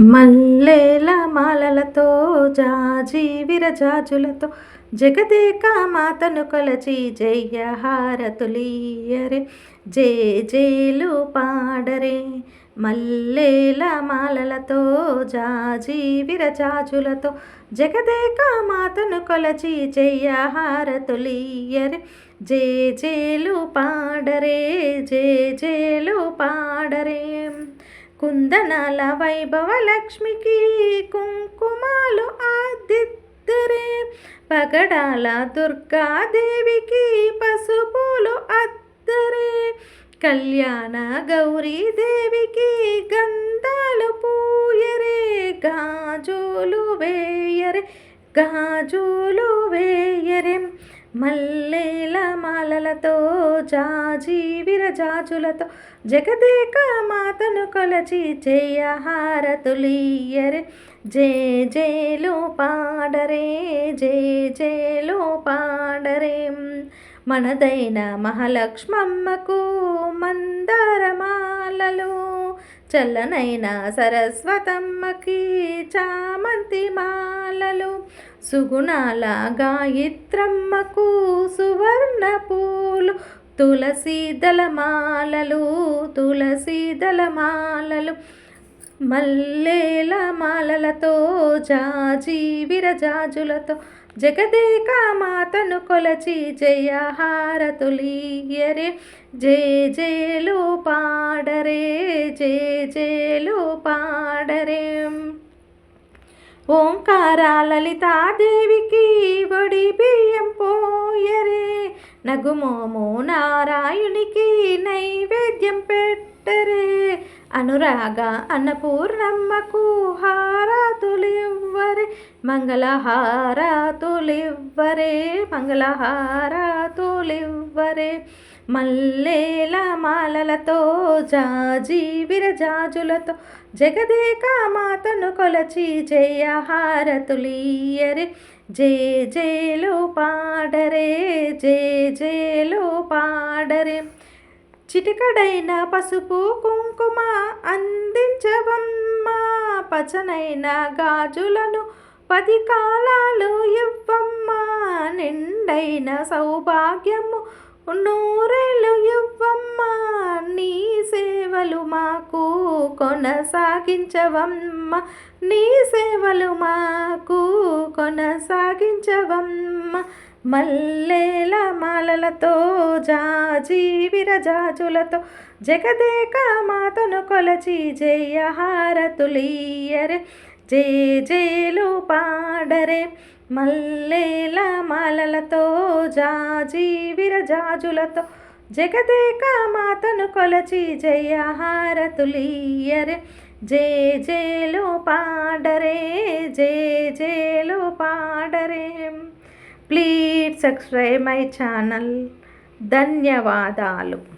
మల్లెల మాలలతో జాజి విరజాజులతో జగదేక మాతను కొలచి జయ హారతులీయరే జే జేలు పాడరే మల్లెల మాలలతో జాజి విరజాజులతో జగదేక మాతను కొలచి జయ హారతులీయరే జే జేలు పాడరే జే జేలు పాడరే. కుందనాల వైభవ లక్ష్మికి కుంకుమాలు ఆదిద్దరే. పగడాల దుర్గాదేవికి పసుపులు అద్దరే. కళ్యాణ గౌరీదేవికి గంధాలు పూయరే. గాజులు వేయరే గాజులు వేయరే. మల్లెల మాలలతో జాజీ విరజాజులతో జగదేక మాత కొలచి జయ హారతులీయరే జే జేలు పాడరే జే జేలు పాడరే. మనదైన మహాలక్ష్మమ్మకు మందరమాలలు చల్లనైన సరస్వతమ్మకి చామంతి మాలలు సుగుణాల గాయత్రమ్మకు సువర్ణ పూలు తులసి దళమాలలు తులసి దళమాలలు మల్లేల మాలలతో జాజి విరజాజులతో జగదేక మాతను కొలచి జయ హారతులీయరే జే జేలు పాడరే జే జేలు పాడరే. ఓంకార లలితాదేవికి ఒడి బియ్యం పో నగుమోము నారాయునికి నైవేద్యం పెట్టరే. అనురాగ అన్నపూర్ణమ్మకు హారాతులివ్వరే. మంగళహారాతులివ్వరే మంగళహారాతులివ్వరే. మల్లేల మాలలతో జాజి విరజాజులతో జగదేక మాతను కొలచి జయ హారతులీయరే జే జేలు పాడరే జే జేలు పాడరే. చిటికడైన పసుపు కుంకుమ అందించవమ్మా పచనైన గాజులను పది కాలాలు ఇవ్వమ్మా. నిండైన సౌభాగ్యము నూరేళ్ళు ఇవ్వమ్మా. నీ సేవలు మాకు కొనసాగించవమ్మ. నీ సేవలు మాకు కొనసాగించవమ్మ. మల్లేల మాలలతో జాజి విరజాజులతో జగదేక మాతను కొలచి జయ హారతులీయరే జే జేలు పాడరే మల్లేల మాలలతో జాజి విరజాజులతో జగదేక మాతను కొలచి జయ హారతులీయరే జే జేలు పాడరే జే జేలు పాడరే. Please subscribe my channel. ధన్యవాదాలు.